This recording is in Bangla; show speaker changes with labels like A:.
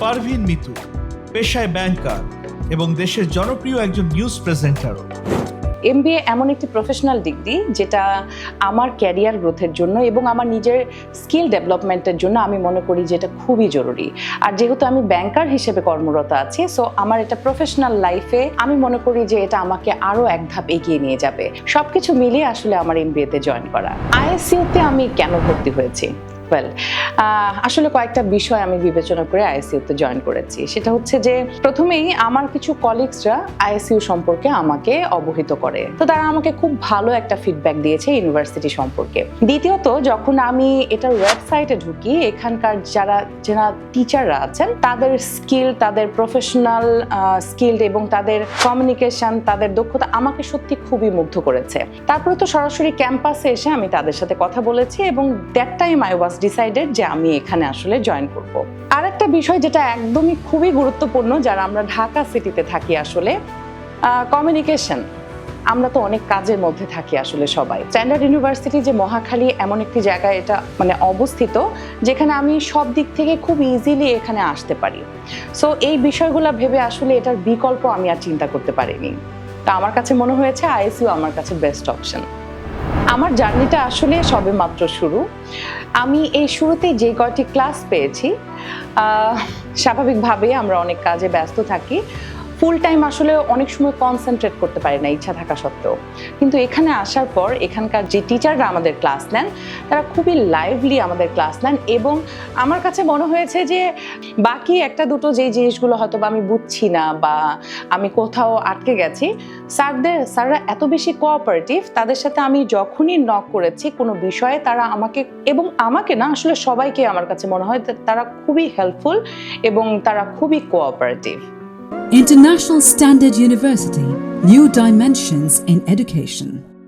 A: পারভিন মিতু, পেশায় ব্যাংকার এবং দেশের জনপ্রিয় একজন নিউজ প্রেজেন্টারও
B: এমবিএ এমন একটি প্রফেশনাল ডিগ্রি যেটা আমার ক্যারিয়ার গ্রোথের জন্য এবং আমার নিজের স্কিল ডেভেলপমেন্টের জন্য আমি মনে করি যে এটা খুবই জরুরি। আর যেহেতু আমি ব্যাংকার হিসেবে কর্মরত আছি সো আমার এটা প্রফেশনাল লাইফে আমি মনে করি যে এটা আমাকে আরও এক ধাপ এগিয়ে নিয়ে যাবে। সব কিছু মিলিয়ে আসলে আমার এমবিএতে জয়েন করা। আইএসসিউতে আমি কেন ভর্তি হয়েছি? ওয়েল আসলে কয়েকটা বিষয় আমি বিবেচনা করে আইএসইউতে জয়েন করেছি। সেটা হচ্ছে যে, প্রথমেই আমার কিছু কলিগসরা আইএসইউ সম্পর্কে আমাকে অবহিত করে। তো তারা আমাকে খুব ভালো একটা ফিডব্যাক দিয়েছে ইউনিভার্সিটি সম্পর্কে। দ্বিতীয়ত, যখন আমি এটার ওয়েবসাইটে ঢুকি, এখানকার যারা যারা টিচাররা আছেন, তাদের স্কিল তাদের প্রফেশনাল স্কিল এবং তাদের কমিউনিকেশন তাদের দক্ষতা আমাকে সত্যি খুবই মুগ্ধ করেছে। তারপরে তো সরাসরি ক্যাম্পাসে এসে আমি তাদের সাথে কথা বলেছি এবং that time I was decided যে আমি এখানে আসলে জয়েন করব। আর একটা বিষয় যেটা একদমই খুবই গুরুত্বপূর্ণ, যারা আমরা ঢাকা সিটিতে থাকি আসলে কমিউনিকেশন আমরা তো অনেক কাজের মধ্যে থাকি আসলে সবাই। স্ট্যান্ডার্ড ইউনিভার্সিটি যে মহাখালী, এমন একটি জায়গায় এটা মানে অবস্থিত, যেখানে আমি সব দিক থেকে খুব ইজিলি এখানে আসতে পারি। সো এই বিষয়গুলো ভেবে আসলে এটার বিকল্প আমি আর চিন্তা করতে পারিনি। তা আমার কাছে মনে হয়েছে আইএসইউ আমার কাছে বেস্ট অপশন আমার জার্নিটা আসলে সবে মাত্র শুরু। আমি এই শুরুতে যে কয়টি ক্লাস পেয়েছি স্বাভাবিকভাবে আমরা অনেক কাজে ব্যস্ত থাকি। ফুল টাইম আসলে অনেক সময় কনসেন্ট্রেট করতে পারি না, ইচ্ছা থাকা সত্ত্বেও। কিন্তু এখানে আসার পর এখানকার যে টিচাররা আমাদের ক্লাস নেন, তারা খুবই লাইভলি আমাদের ক্লাস নেন এবং আমার কাছে মনে হয়েছে যে বাকি একটা দুটো যেই জিনিসগুলো হয়তো বা আমি বুঝছি না বা আমি কোথাও আটকে গেছি, স্যারদের, স্যাররা এত বেশি কোঅপারেটিভ তাদের সাথে আমি যখনই নক করেছি কোনো বিষয়ে তারা আমাকে এবং আমাকে না আসলে সবাইকে আমার কাছে মনে হয় তারা খুবই হেল্পফুল এবং তারা খুবই cooperative
C: International Standard University, New Dimensions in Education.